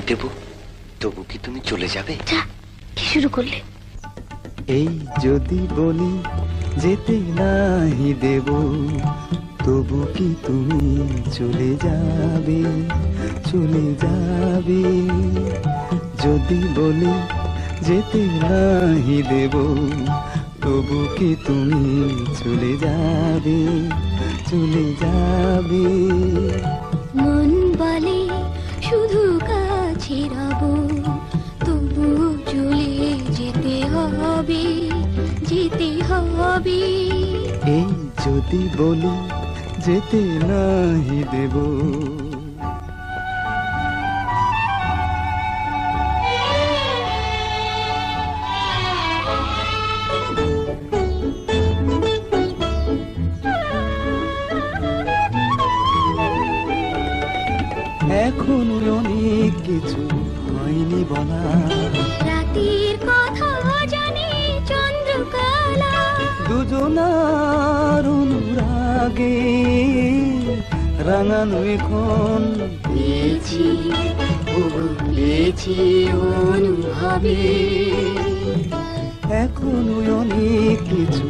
নাহি দেব তবু কি তুমি চলে যাবে? কি শুরু করলে? এই যদি বলি যেতে নাহি দেব তবু কি তুমি চলে যাবে চলে যাবে? যদি বলি যেতে নাহি দেব তবু কি তুমি চলে যাবে চলে যাবে? মন বলে শুধু হবে। এই যদি বলি যেতে নাহি দেব। এখন অনেক কিছু হয়নি বলা। রাতের কথা দুজনার অনুরাগে রাঙানো এখন পেয়েছি পেয়েছি অনুভাবে। এখনও অনেক কিছু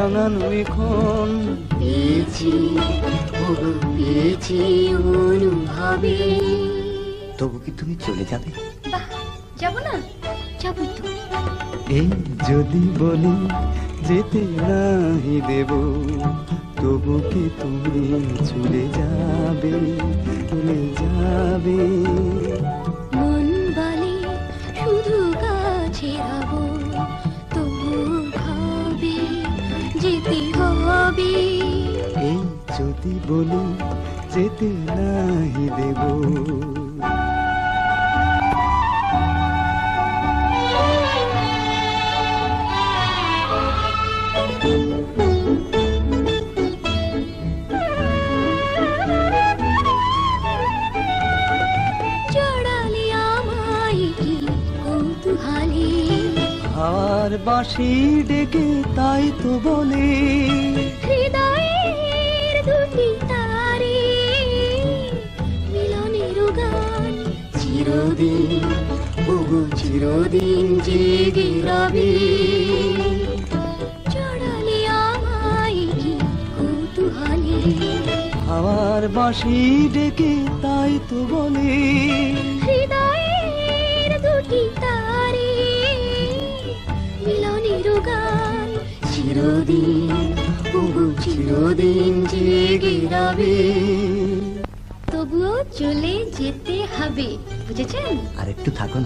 রাঙানো এখন পেয়েছি পেয়েছি অনুভবে। তবু কি তুমি চলে যাবে? যাব না? যাবই তো। এই যদি বলি যেতে নাহি দেব তবু কি তুমি চলে যাবে চলে যাবে? হবে। এই যদি বলি যেতে নাহি দেব। বাঁশি ডেকে তাই তো বলে। চিরদিন বহু চিরদিন জেগে রবে। জড়ালে আমায় কি কৌতূহলী? হাওয়ার বাঁশি ডেকে তাই তো বলে। হৃদয়ের দুটি তারে মিলনের গান চিরদিন চিরদিন জেগে রবে। তবুও চলে যেতে হবে বুঝেছেন? আর একটু থাকুন